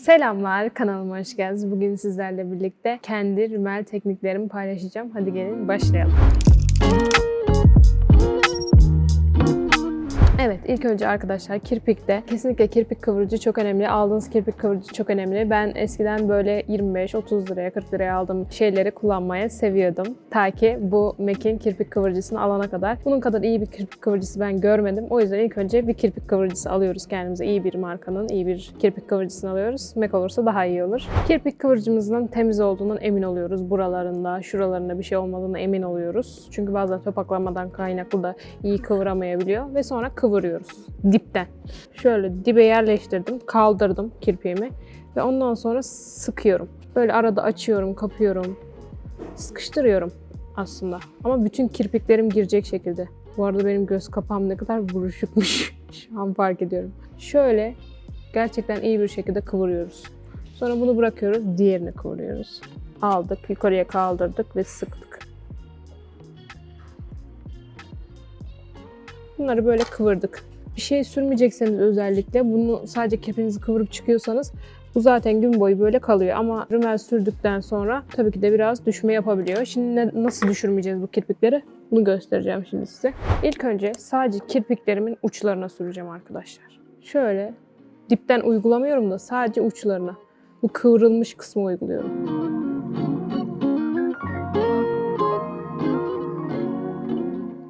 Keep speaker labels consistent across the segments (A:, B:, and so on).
A: Selamlar, kanalıma hoş geldiniz. Bugün sizlerle birlikte kendi rimel tekniklerimi paylaşacağım. Hadi gelin başlayalım. Evet, ilk önce arkadaşlar kirpikte kesinlikle kirpik kıvırıcı çok önemli. Aldığınız kirpik kıvırıcı çok önemli. Ben eskiden böyle 25-30 liraya, 40 liraya aldığım şeyleri kullanmaya seviyordum. Ta ki bu MAC'in kirpik kıvırıcısını alana kadar. Bunun kadar iyi bir kirpik kıvırıcısı ben görmedim. O yüzden ilk önce bir kirpik kıvırıcısı alıyoruz kendimize. İyi bir markanın, iyi bir kirpik kıvırıcısını alıyoruz. MAC olursa daha iyi olur. Kirpik kıvırcımızın temiz olduğundan emin oluyoruz. Buralarında, şuralarında bir şey olmadığına emin oluyoruz. Çünkü bazen topaklanmadan kaynaklı da iyi kıvıramayabiliyor. Ve sonra kıvırıyoruz dipten. Şöyle dibe yerleştirdim, kaldırdım kirpiğimi ve ondan sonra sıkıyorum. Böyle arada açıyorum, kapıyorum, sıkıştırıyorum aslında. Ama bütün kirpiklerim girecek şekilde. Bu arada benim göz kapağım ne kadar buruşukmuş. Şu an fark ediyorum. Şöyle gerçekten iyi bir şekilde kıvırıyoruz. Sonra bunu bırakıyoruz, diğerini kıvırıyoruz. Aldık, yukarıya kaldırdık ve sıktık. Bunları böyle kıvırdık. Bir şey sürmeyecekseniz özellikle bunu sadece kirpinizi kıvırıp çıkıyorsanız bu zaten gün boyu böyle kalıyor ama rümel sürdükten sonra tabii ki de biraz düşme yapabiliyor. Şimdi ne- nasıl düşürmeyeceğiz bu kirpikleri? Bunu göstereceğim şimdi size. İlk önce sadece kirpiklerimin uçlarına süreceğim arkadaşlar. Şöyle dipten uygulamıyorum da sadece uçlarına. Bu kıvrılmış kısmı uyguluyorum.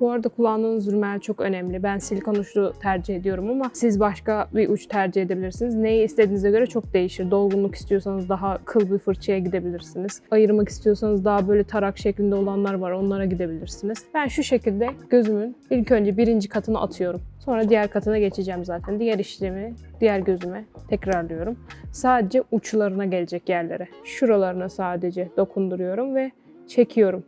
A: Bu arada kullandığınız rümel çok önemli. Ben silikon uçlu tercih ediyorum ama siz başka bir uç tercih edebilirsiniz. Neyi istediğinize göre çok değişir. Dolgunluk istiyorsanız daha kıl bir fırçaya gidebilirsiniz. Ayırmak istiyorsanız daha böyle tarak şeklinde olanlar var. Onlara gidebilirsiniz. Ben şu şekilde gözümün ilk önce birinci katını atıyorum. Sonra diğer katına geçeceğim zaten. Diğer işlemi diğer gözüme tekrarlıyorum. Sadece uçlarına gelecek yerlere. Şuralarına sadece dokunduruyorum ve çekiyorum.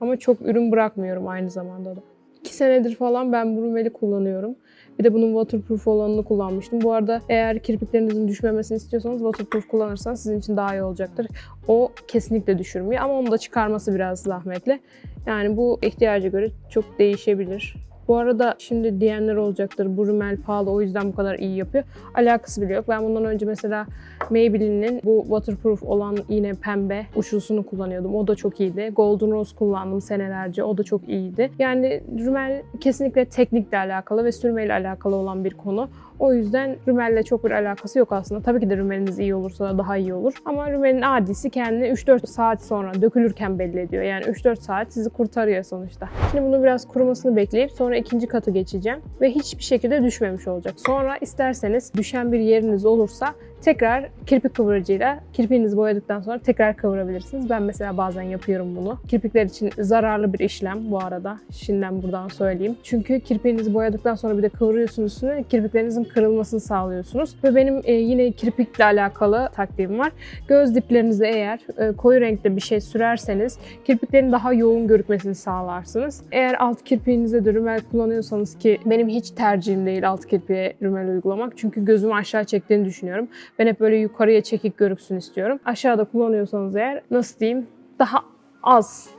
A: Ama çok ürün bırakmıyorum aynı zamanda da. 2 senedir falan ben bu kullanıyorum. Bir de bunun waterproof olanını kullanmıştım. Bu arada eğer kirpiklerinizin düşmemesini istiyorsanız waterproof kullanırsanız sizin için daha iyi olacaktır. O kesinlikle düşürmüyor ama onu da çıkarması biraz zahmetli. Yani bu ihtiyaca göre çok değişebilir. Bu arada şimdi diyenler olacaktır bu rümel pahalı o yüzden bu kadar iyi yapıyor. Alakası bile yok. Ben bundan önce mesela Maybelline'in bu waterproof olan yine pembe uçlusunu kullanıyordum. O da çok iyiydi. Golden Rose kullandım senelerce. O da çok iyiydi. Yani rümel kesinlikle teknikle alakalı ve sürmeyle alakalı olan bir konu. O yüzden rümelle çok bir alakası yok aslında. Tabii ki de rümeliniz iyi olursa daha iyi olur. Ama rümelin adisi kendini 3-4 saat sonra dökülürken belli ediyor. Yani 3-4 saat sizi kurtarıyor sonuçta. Şimdi bunu biraz kurumasını bekleyip sonra ikinci katı geçeceğim. Ve hiçbir şekilde düşmemiş olacak. Sonra isterseniz düşen bir yeriniz olursa tekrar kirpik kıvırıcıyla kirpiğinizi boyadıktan sonra tekrar kıvırabilirsiniz. Ben mesela bazen yapıyorum bunu. Kirpikler için zararlı bir işlem bu arada. Şimdiden buradan söyleyeyim. Çünkü kirpiğinizi boyadıktan sonra bir de kıvırıyorsunuz üstüne kirpiklerinizin kırılmasını sağlıyorsunuz. Ve benim e, yine kirpikle alakalı taktiğim var. Göz diplerinize eğer e, koyu renkte bir şey sürerseniz kirpiklerin daha yoğun görükmesini sağlarsınız. Eğer alt kirpiğinize de rümel kullanıyorsanız ki benim hiç tercihim değil alt kirpiğe rümel uygulamak. Çünkü gözümü aşağı çektiğini düşünüyorum. Ben hep böyle yukarıya çekik görüksün istiyorum. Aşağıda kullanıyorsanız eğer nasıl diyeyim daha az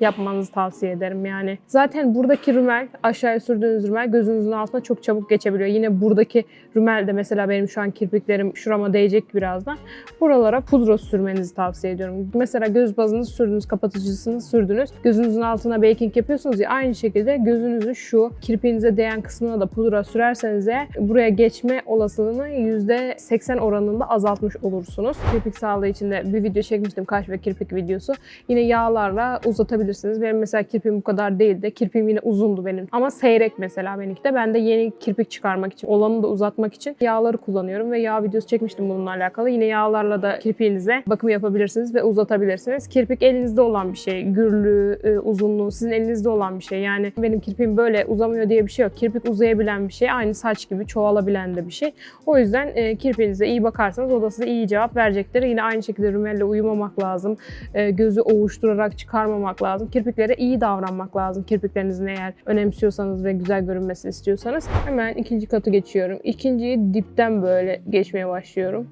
A: yapmanızı tavsiye ederim yani. Zaten buradaki rümel, aşağıya sürdüğünüz rümel gözünüzün altına çok çabuk geçebiliyor. Yine buradaki rümel de mesela benim şu an kirpiklerim şurama değecek birazdan. Buralara pudra sürmenizi tavsiye ediyorum. Mesela göz bazınızı sürdünüz, kapatıcısını sürdünüz. Gözünüzün altına baking yapıyorsunuz ya aynı şekilde gözünüzün şu kirpiğinize değen kısmına da pudra sürerseniz eğer buraya geçme olasılığını %80 oranında azaltmış olursunuz. Kirpik sağlığı için de bir video çekmiştim kaş ve kirpik videosu. Yine yağlarla uzatabilirsiniz. Benim mesela kirpiğim bu kadar değildi. Kirpiğim yine uzundu benim. Ama seyrek mesela benimki de. Ben de yeni kirpik çıkarmak için, olanı da uzatmak için yağları kullanıyorum ve yağ videosu çekmiştim bununla alakalı. Yine yağlarla da kirpiğinize bakım yapabilirsiniz ve uzatabilirsiniz. Kirpik elinizde olan bir şey. Gürlüğü, e, uzunluğu sizin elinizde olan bir şey. Yani benim kirpiğim böyle uzamıyor diye bir şey yok. Kirpik uzayabilen bir şey. Aynı saç gibi çoğalabilen de bir şey. O yüzden e, kirpiğinize iyi bakarsanız o da size iyi cevap verecektir. Yine aynı şekilde rümelle uyumamak lazım. E, gözü ovuşturarak çıkarmamak lazım. Kirpiklere iyi davranmak lazım. Kirpiklerinizin eğer önemsiyorsanız ve güzel görünmesini istiyorsanız. Hemen ikinci katı geçiyorum. İkinciyi dipten böyle geçmeye başlıyorum.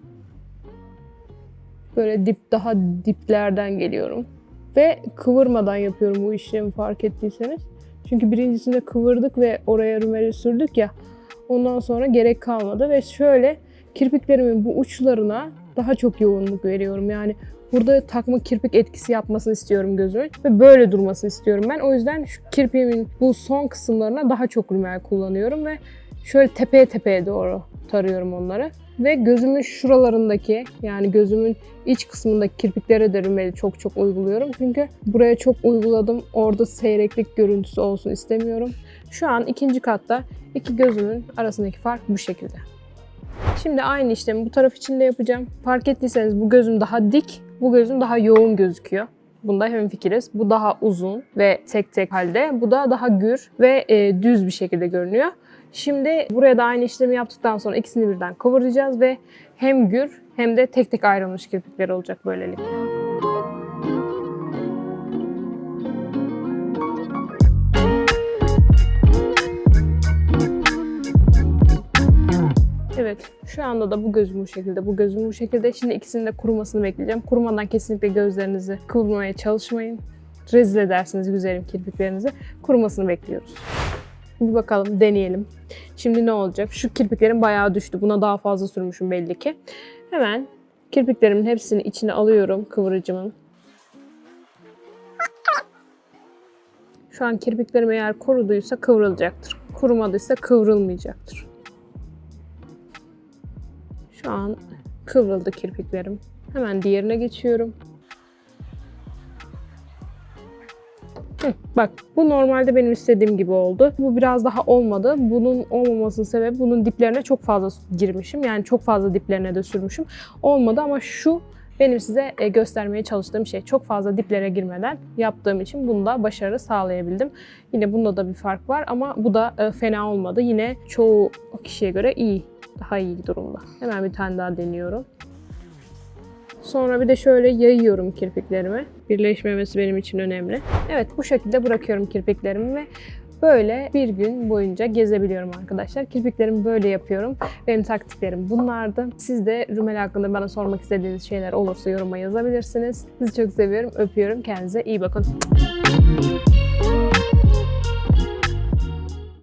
A: Böyle dip daha diplerden geliyorum. Ve kıvırmadan yapıyorum bu işlemi fark ettiyseniz. Çünkü birincisinde kıvırdık ve oraya rümeli sürdük ya. Ondan sonra gerek kalmadı ve şöyle kirpiklerimin bu uçlarına daha çok yoğunluk veriyorum. Yani burada takma kirpik etkisi yapmasını istiyorum gözümün ve böyle durmasını istiyorum ben. O yüzden şu kirpiğimin bu son kısımlarına daha çok rümel kullanıyorum ve şöyle tepeye tepeye doğru tarıyorum onları. Ve gözümün şuralarındaki yani gözümün iç kısmındaki kirpiklere de rümeli çok çok uyguluyorum. Çünkü buraya çok uyguladım. Orada seyreklik görüntüsü olsun istemiyorum. Şu an ikinci katta iki gözümün arasındaki fark bu şekilde. Şimdi aynı işlemi bu taraf için de yapacağım. Fark ettiyseniz bu gözüm daha dik, bu gözüm daha yoğun gözüküyor. Bunda hemfikiriz. Bu daha uzun ve tek tek halde. Bu da daha gür ve e, düz bir şekilde görünüyor. Şimdi buraya da aynı işlemi yaptıktan sonra ikisini birden kıvıracağız ve hem gür hem de tek tek ayrılmış kirpikler olacak böylelikle. Evet, şu anda da bu gözüm bu şekilde, bu gözüm bu şekilde. Şimdi ikisinin de kurumasını bekleyeceğim. Kurumadan kesinlikle gözlerinizi kıvırmaya çalışmayın. Rezil edersiniz güzelim kirpiklerinizi. Kurumasını bekliyoruz. Bir bakalım, deneyelim. Şimdi ne olacak? Şu kirpiklerim bayağı düştü. Buna daha fazla sürmüşüm belli ki. Hemen kirpiklerimin hepsini içine alıyorum kıvırıcımın. Şu an kirpiklerim eğer kuruduysa kıvrılacaktır. Kurumadıysa kıvrılmayacaktır. Şu an kıvrıldı kirpiklerim. Hemen diğerine geçiyorum. Bak bu normalde benim istediğim gibi oldu. Bu biraz daha olmadı. Bunun olmamasının sebebi bunun diplerine çok fazla girmişim. Yani çok fazla diplerine de sürmüşüm. Olmadı ama şu benim size e, göstermeye çalıştığım şey. Çok fazla diplere girmeden yaptığım için bunda başarı sağlayabildim. Yine bunda da bir fark var ama bu da e, fena olmadı. Yine çoğu kişiye göre iyi. Daha iyi durumda. Hemen bir tane daha deniyorum. Sonra bir de şöyle yayıyorum kirpiklerimi. Birleşmemesi benim için önemli. Evet bu şekilde bırakıyorum kirpiklerimi ve böyle bir gün boyunca gezebiliyorum arkadaşlar. Kirpiklerimi böyle yapıyorum. Benim taktiklerim bunlardı. Siz de rümel hakkında bana sormak istediğiniz şeyler olursa yoruma yazabilirsiniz. Sizi çok seviyorum, öpüyorum. Kendinize iyi bakın.